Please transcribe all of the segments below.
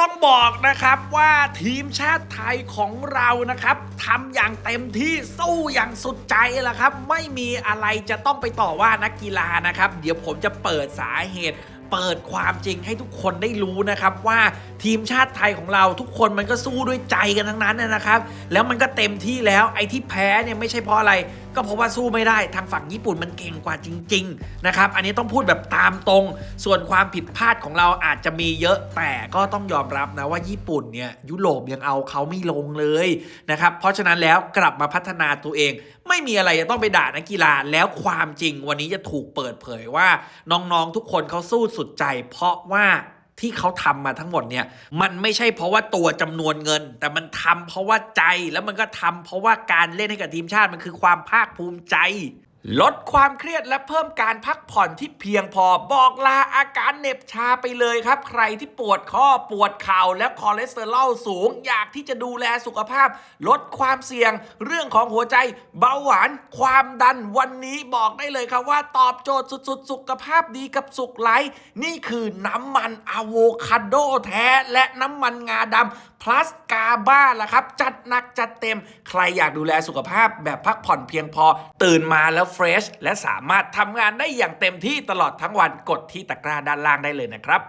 ต้องบอกนะครับว่าทีมชาติไทยของเรานะครับทำอย่างเต็มที่สู้อย่างสุดใจแหละครับ ไม่มีอะไรจะต้องไปต่อว่านักกีฬานะครับ เดี๋ยวผมจะเปิดสาเหตุเปิดความจริงให้ทุกคนได้รู้นะครับว่าทีมชาติไทยของเราทุกคนมันก็สู้ด้วยใจกันทั้งนั้นนะครับ แล้วมันก็เต็มที่แล้วไอ้ที่แพ้เนี่ยไม่ใช่เพราะอะไร ก็เพราะว่าสู้ไม่ได้ทางฝั่งญี่ปุ่นมันเก่งกว่าจริง ๆ นะครับ อันนี้ต้องพูดแบบตามตรง ส่วนความผิดพลาดของเราอาจจะมีเยอะแต่ก็ต้องยอมรับนะว่าญี่ปุ่นเนี่ยยุโรปยังเอาเขาไม่ลงเลยนะครับเพราะฉะนั้นแล้วกลับมาพัฒนาตัวเอง ไม่มีอะไรจะต้องไปด่านักกีฬาแล้วความจริงวันนี้จะถูกเปิดเผยว่า น้องๆทุกคนเขาสู้สุดใจ เพราะว่า ที่เขาทำมาทั้งหมดเนี่ยมันไม่ใช่เพราะว่าตัวจำนวนเงิน แต่มันทำเพราะว่าใจแล้วมันก็ทำเพราะว่าการเล่นให้กับทีมชาติมันคือความภาคภูมิใจ ลดความเครียดและเพิ่มการพักผ่อนที่เพียงพอบอกลาอาการเหน็บชาไปเลยครับ ใครที่ปวดข้อปวดเข่าและคอเลสเตอรอลสูง อยากที่จะดูแลสุขภาพ ลดความเสี่ยง เรื่องของหัวใจ เบาหวาน ความดันวันนี้บอกได้เลยครับว่าตอบโจทย์สุดๆ สุขภาพดีกับสุขไลท์นี่คือน้ำมันอะโวคาโดแท้และน้ำมันงาดำ plus กาบ้าล่ะครับ จัดหนักจัดเต็ม ใครอยากดูแลสุขภาพแบบพักผ่อนเพียงพอ ตื่นมาแล้วเฟรชและสามารถทำงานได้อย่างเต็มที่ตลอดทั้งวันกดที่ตะกร้าด้านล่างได้เลยนะครับ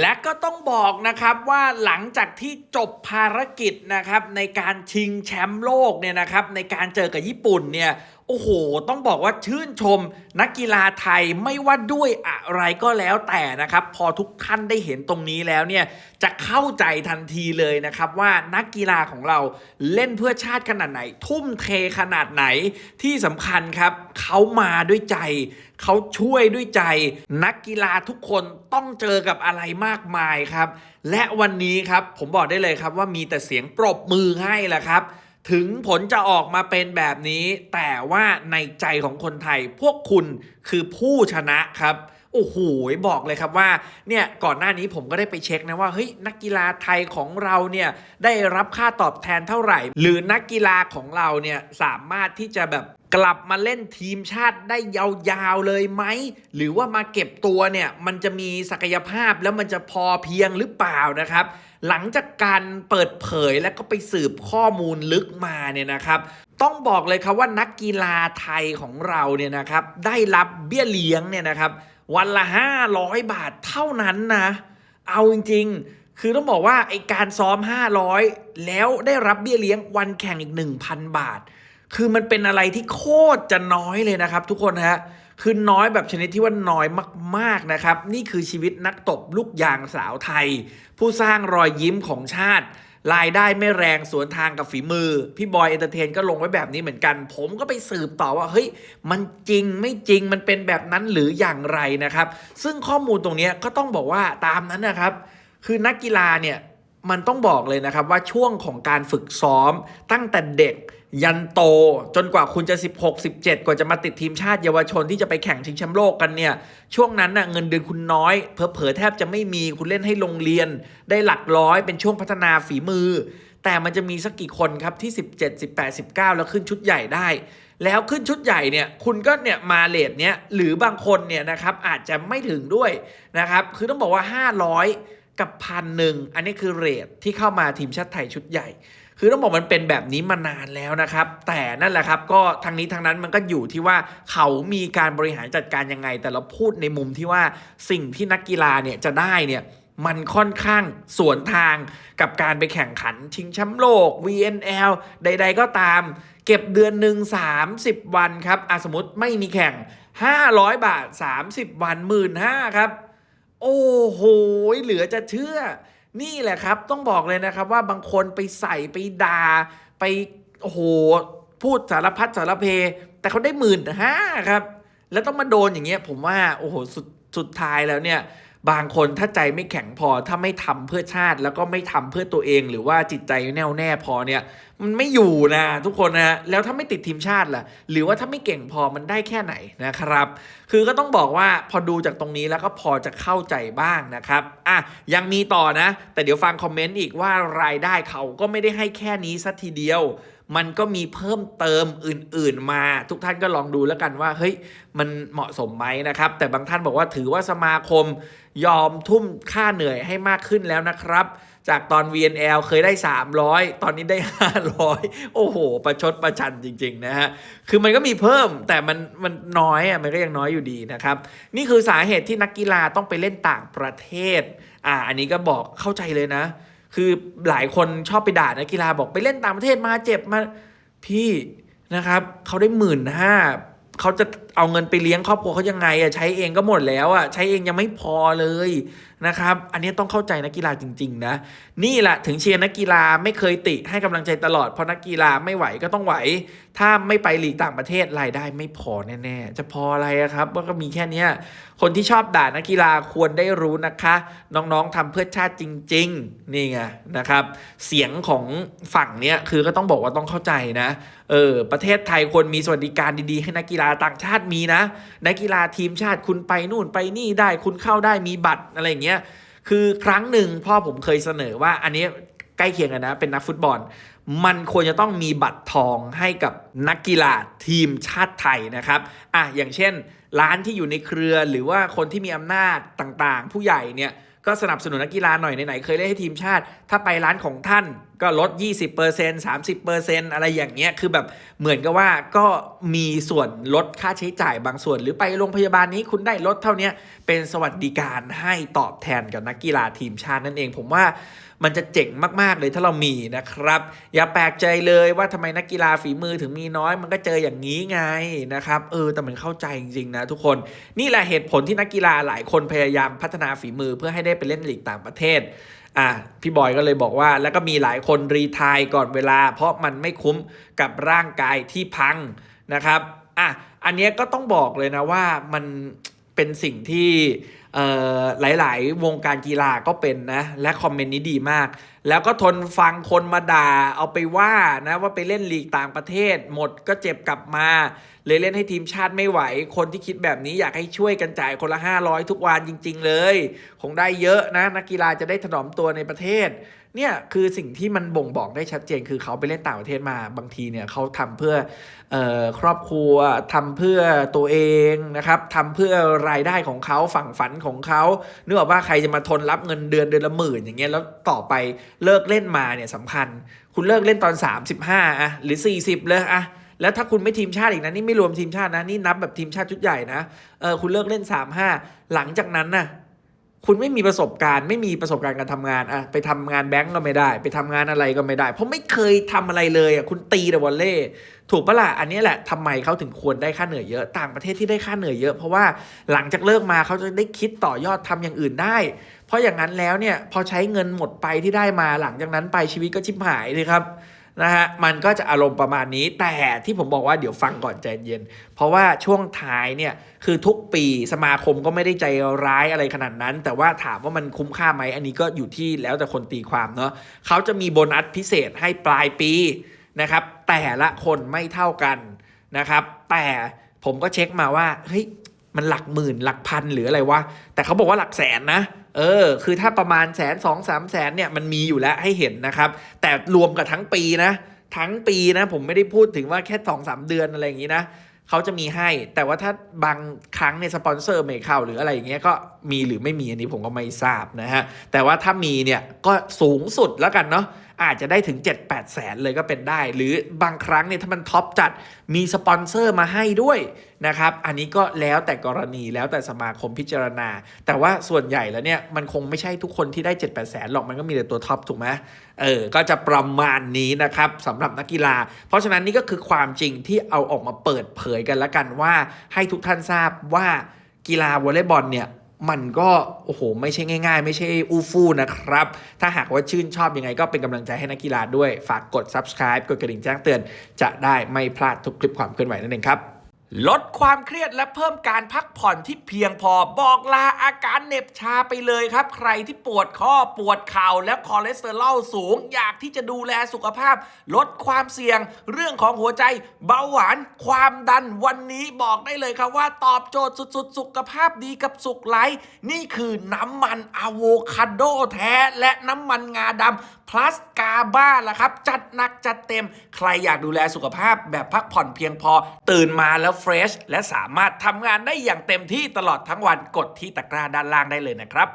และก็ต้องบอกนะครับว่าหลังจากที่จบภารกิจนะครับในการชิงแชมป์โลกเนี่ยนะครับในการเจอกับญี่ปุ่นเนี่ยโอ้โห ต้องบอกว่าชื่นชม นักกีฬาไทยไม่ว่าด้วยอะไรก็แล้วแต่นะครับ พอทุกท่านได้เห็นตรงนี้แล้วเนี่ยจะเข้าใจทันทีเลยนะครับ ว่านักกีฬาของเราเล่นเพื่อชาติขนาดไหน ทุ่มเทขนาดไหนที่สำคัญครับเขามาด้วยใจ เขาช่วยด้วยใจ นักกีฬาทุกคนต้องเจอกับอะไรมากมายครับ และวันนี้ครับผมบอกได้เลยครับว่ามีแต่เสียงปรบมือให้แหละครับ ถึงผลจะออกมาเป็นแบบนี้ แต่ว่าในใจของคนไทยพวกคุณคือผู้ชนะครับโอ้โหบอกเลยครับว่าเนี่ยก่อนหน้านี้ผมก็ได้ไปเช็คนะว่าเฮ้ยนักกีฬาไทยของเราเนี่ยได้รับค่าตอบแทนเท่าไหร่ หรือนักกีฬาของเราเนี่ยสามารถที่จะแบบ กลับมาเล่นทีมชาติได้ยาวๆเลยไหม หรือว่ามาเก็บตัวเนี่ย มันจะมีศักยภาพแล้วมันจะพอเพียงหรือเปล่านะครับ หลังจากการเปิดเผยและก็ไปสืบข้อมูลลึกมาเนี่ยนะครับ ต้องบอกเลยครับว่านักกีฬาไทยของเราเนี่ยนะครับ ได้รับเบี้ยเลี้ยงเนี่ยนะครับ วันละ 500 บาทเท่านั้นนะ เอาจริงๆคือต้องบอกว่าไอการซ้อม 500 แล้วได้รับเบี้ยเลี้ยงวันแข่งอีก 1,000 บาท คือมันเป็นอะไรที่โคตรจะน้อยเลยนะครับ ทุกคนฮะคือน้อยแบบชนิดที่ว่าน้อยมากๆนะครับ นี่คือชีวิตนักตบลูกยางสาวไทย ผู้สร้างรอยยิ้มของชาติรายได้ไม่แรงสวนทางกับฝีมือ พี่บอยเอนเตอร์เทนก็ลงไว้แบบนี้เหมือนกัน ผมก็ไปสืบต่อว่า เฮ้ย มันจริงไม่จริงมันเป็นแบบนั้นหรืออย่างไรนะครับ ซึ่งข้อมูลตรงนี้ก็ต้องบอกว่าตามนั้นนะครับ คือนักกีฬาเนี่ยมันต้องบอกเลยนะครับว่าช่วงของการฝึกซ้อมตั้งแต่เด็ก ยันโตจนกว่าคุณจะ 16 17 กว่าจะมาติดทีมชาติเยาวชนที่จะไปแข่งชิงแชมป์โลกกันเนี่ย ช่วงนั้นน่ะเงินเดือนคุณน้อยเผลอแทบจะไม่มีคุณเล่นให้โรงเรียน ได้หลักร้อยเป็นช่วงพัฒนาฝีมือ แต่มันจะมีสักกี่คนครับที่ 17 18 19 แล้วขึ้นชุดใหญ่ได้ แล้วขึ้นชุดใหญ่เนี่ยคุณก็เนี่ยมาเลทเนี้ยหรือบางคนเนี่ยนะครับอาจจะไม่ถึงด้วยนะครับคือต้องบอกว่า 500 กับพันหนึ่งอันนี้คือเรทที่เข้ามาทีมชาติไทยชุดใหญ่ คือต้องบอกมันเป็นแบบนี้มานานแล้วนะครับ แต่นั่นแหละครับก็ทางนี้ทางนั้นมันก็อยู่ที่ว่าเขามีการบริหารจัดการยังไง แต่เราพูดในมุมที่ว่าสิ่งที่นักกีฬาเนี่ยจะได้เนี่ยมันค่อนข้างสวนทางกับการไปแข่งขันชิงแชมป์โลก VNL ใด ๆ ก็ตาม เก็บเดือนหนึ่ง30 วันครับอสมมติไม่มีแข่ง 500 บาท 30 วันหมื่นห้าครับ โอ้โห เหลือจะเชื่อ นี่แหละครับ ต้องบอกเลยนะครับว่าบางคนไปใส่ไปดา่า ไปโอ้โห พูดสารพัดสารเพ แต่เขาได้หมื่นห้าครับ แล้วต้องมาโดนอย่างเงี้ย ผมว่า โอ้โห สุดสุดท้ายแล้วเนี่ย บางคนถ้าใจไม่แข็งพอถ้าไม่ทำเพื่อชาติ แล้วก็ไม่ทำเพื่อตัวเอง หรือว่าจิตใจแน่วแน่พอเนี่ย มันไม่อยู่นะทุกคนนะแล้วถ้าไม่ติดทีมชาติล่ะ หรือว่าถ้าไม่เก่งพอมันได้แค่ไหนนะครับ คือก็ต้องบอกว่าพอดูจากตรงนี้แล้วก็พอจะเข้าใจบ้างนะครับอะยังมีต่อนะ แต่เดี๋ยวฟังคอมเมนต์อีกว่ารายได้เขาก็ไม่ได้ให้แค่นี้สัทีเดียว มันก็มีเพิ่มเติมอื่น ๆ มา ทุกท่านก็ลองดูแล้วกันว่าเฮ้ยมันเหมาะสมไหมนะครับ แต่บางท่านบอกว่าถือว่าสมาคมยอมทุ่มค่าเหนื่อยให้มากขึ้นแล้วนะครับ จากตอน VNL เคยได้ 300 ตอนนี้ได้ 500 โอ้โห ประชดประชันจริง ๆ นะฮะ คือมันก็มีเพิ่มแต่มันมันน้อยอะมันก็ยังน้อยอยู่ดีนะครับ นี่คือสาเหตุที่นักกีฬาต้องไปเล่นต่างประเทศ อ่า อันนี้ก็บอกเข้าใจเลยนะ คือหลายคนชอบไปด่านักกีฬาบอกไปเล่นต่างประเทศมาเจ็บมาพี่นะครับเขาได้หมื่นห้าเขาจะเอาเงินไปเลี้ยงครอบครัวเขายังไงอะใช้เองก็หมดแล้วอะใช้เองยังไม่พอเลยนะครับ อันนี้ต้องเข้าใจนักกีฬาจริง ๆ นะ นี่แหละถึงเชียร์นักกีฬาไม่เคยติให้กำลังใจตลอด เพราะนักกีฬาไม่ไหวก็ต้องไหว ถ้าไม่ไปหลีกต่างประเทศรายได้ไม่พอแน่ๆ จะพออะไระครับว่าก็มีแค่เนี้คนที่ชอบด่านักกีฬาควรได้รู้นะคะ น้องๆทำเพื่อชาติจริง ๆ นี่ไงนะครับ เสียงของฝั่งเนี้ยคือก็ต้องบอกว่าต้องเข้าใจนะเออประเทศไทยควรมีสวัสดิการดีๆ ให้นักกีฬาต่างชาติมีนะ นักกีฬาทีมชาติคุณไปนู่นไปนี่ได้คุณเข้าได้มีบัตรอะไรอย่างเงี้ยคือครั้งหนึ่งพ่อผมเคยเสนอว่าอันนี้ใกล้เคียงกันนะ เป็นนักฟุตบอล มันควรจะต้องมีบัตรทองให้กับนักกีฬาทีมชาติไทยนะครับอะอย่างเช่น ร้านที่อยู่ในเครือหรือว่าคนที่มีอำนาจต่างๆ ผู้ใหญ่เนี่ย ก็สนับสนุนนักกีฬาหน่อยไหนๆเคยเล่นให้ทีมชาติ ถ้าไปร้านของท่านก็ลด 20% 30%อะไรอย่างเงี้ยคือแบบเหมือนกับว่าก็มีส่วนลดค่าใช้จ่ายบางส่วน หรือไปโรงพยาบาลนี้คุณได้ลดเท่านี้เป็นสวัสดิการให้ตอบแทนกับนักกีฬาทีมชาตินั่นเอง ผมว่ามันจะเจ๋งมากๆเลยถ้าเรามีนะครับ อย่าแปลกใจเลยว่าทำไมนักกีฬาฝีมือถึงมีน้อย มันก็เจออย่างนี้ไงนะครับเออแต่มันเข้าใจจริงๆนะทุกคนนี่แหละเหตุผลที่นักกีฬาหลายคนพยายามพัฒนาฝีมือเพื่อให้ได้ไปเล่นลีกต่างประเทศอะพี่บอยก็เลยบอกว่า แล้วก็มีหลายคนรีทายก่อนเวลา เพราะมันไม่คุ้มกับร่างกายที่พังนะครับอะอันนี้ก็ต้องบอกเลยนะว่ามันเป็นสิ่งที่ หลาย ๆ วงการกีฬาก็เป็นนะ และคอมเมนต์นี้ดีมาก แล้วก็ทนฟังคนมาด่า เอาไปว่านะว่าไปเล่นลีกต่างประเทศ หมดก็เจ็บกลับมา เลยเล่นให้ทีมชาติไม่ไหว คนที่คิดแบบนี้อยากให้ช่วยกันจ่ายคนละ 500 ทุกวันจริง ๆ เลย คงได้เยอะนะนักกีฬาจะได้ถนอมตัวในประเทศ เนี่ยคือสิ่งที่มันบ่งบอกได้ชัดเจน คือเขาไปเล่นต่างประเทศมาบางทีเนี่ยเขาทำเพื่อออครอบครัวทำเพื่อตัวเองนะครับทำเพื่อรายได้ของเขาฝั่งฝันของเขาเนึกออกว่าใครจะมาทนรับเงินเดือนเดือนละหมื่นอย่างเงี้ยแล้วต่อไปเลิกเล่นมาเนี่ยสำคัญ คุณเลิกเล่นตอน 35อะหรือ 40 เลยอะแล้วถ้าคุณไม่ทีมชาติอีกนะนี่ไม่รวมทีมชาตินะนี่นับแบบทีมชาติชุดใหญ่นะเออคุณเลิกเล่น 3 5 หลังจากนั้นน่ะ คุณไม่มีประสบการณ์ไม่มีประสบการณ์การทำงานอะไปทำงานแบงก์ก็ไม่ได้ ไปทำงานอะไรก็ไม่ได้ เพราะไม่เคยทำอะไรเลยอะคุณตีแต่วอลเล่ถูกปะล่ะอันนี้แหละทำไมเขาถึงควรได้ค่าเหนื่อยเยอะต่างประเทศที่ได้ค่าเหนื่อยเยอะ เพราะว่าหลังจากเลิกมาเขาจะได้คิดต่อยอดทำอย่างอื่นได้ เพราะอย่างนั้นแล้วเนี่ยพอใช้เงินหมดไปที่ได้มาหลังจากนั้นไปชีวิตก็ชิบหายเลยครับ นะฮะมันก็จะอารมณ์ประมาณนี้แต่ที่ผมบอกว่าเดี๋ยวฟังก่อนใจเย็น เพราะว่าช่วงท้ายเนี่ยคือทุกปีสมาคมก็ไม่ได้ใจร้ายอะไรขนาดนั้น แต่ว่าถามว่ามันคุ้มค่าไหมอันนี้ก็อยู่ที่แล้วแต่คนตีความเนาะเขาจะมีโบนัสพิเศษให้ปลายปีนะครับแต่ละคนไม่เท่ากันนะครับแต่ผมก็เช็คมาว่าเฮ้ยมันหลักหมื่นหลักพันหรืออะไรวะแต่เขาบอกว่าหลักแสนนะ เออ คือถ้าประมาณแสนสองสามแสนเนี่ยมันมีอยู่แล้วให้เห็นนะครับ แต่รวมกับทั้งปีนะ ทั้งปีนะผมไม่ได้พูดถึงว่าแค่สองสามเดือนอะไรอย่างนี้นะเขาจะมีให้ แต่ว่าถ้าบางครั้งเนี่ยสปอนเซอร์ไม่เข้าหรืออะไรอย่างเงี้ยก็ มีหรือไม่มีอันนี้ผมก็ไม่ทราบนะฮะ แต่ว่าถ้ามีเนี่ยก็สูงสุดแล้วกันเนาะอาจจะได้ถึง 7 8 แสนเลยก็เป็นได้ หรือบางครั้งเนี่ยถ้ามันท็อปจัดมีสปอนเซอร์มาให้ด้วยนะครับ อันนี้ก็แล้วแต่กรณีแล้วแต่สมาคมพิจารณา แต่ว่าส่วนใหญ่แล้วเนี่ยมันคงไม่ใช่ทุกคนที่ได้ 7 8 แสนหรอกมันก็มีแต่ตัวท็อปถูกไหมเออ ก็จะประมาณนี้นะครับสำหรับนักกีฬา เพราะฉะนั้นนี่ก็คือความจริงที่เอาออกมาเปิดเผยกันแล้วกันว่าให้ทุกท่านทราบว่ากีฬาวอลเลย์บอลเนี่ย มันก็โอ้โหไม่ใช่ง่าย ๆ ไม่ใช่อู้ฟู่นะครับ ถ้าหากว่าชื่นชอบยังไงก็เป็นกำลังใจให้นักกีฬาด้วย ฝากกด subscribe กดกระดิ่งแจ้งเตือน จะได้ไม่พลาดทุกคลิปความเคลื่อนไหวนั่นเองครับ ลดความเครียดและเพิ่มการพักผ่อนที่เพียงพอบอกลาอาการเหน็บชาไปเลยครับ ใครที่ปวดข้อปวดเข่าและคอเลสเตอรอลสูง อยากที่จะดูแลสุขภาพ ลดความเสี่ยง เรื่องของหัวใจ เบาหวาน ความดันวันนี้บอกได้เลยครับว่าตอบโจทย์สุดๆ สุขภาพดีกับสุขไลท์นี่คือน้ำมันอะโวคาโดแท้ และน้ำมันงาดำพ plus กาบ้าล่ะครับ จัดหนักจัดเต็ม ใครอยากดูแลสุขภาพแบบพักผ่อนเพียงพอตื่นมาแล้วเฟรชและสามารถทำงานได้อย่างเต็มที่ตลอดทั้งวันกดที่ตะกร้าด้านล่างได้เลยนะครับ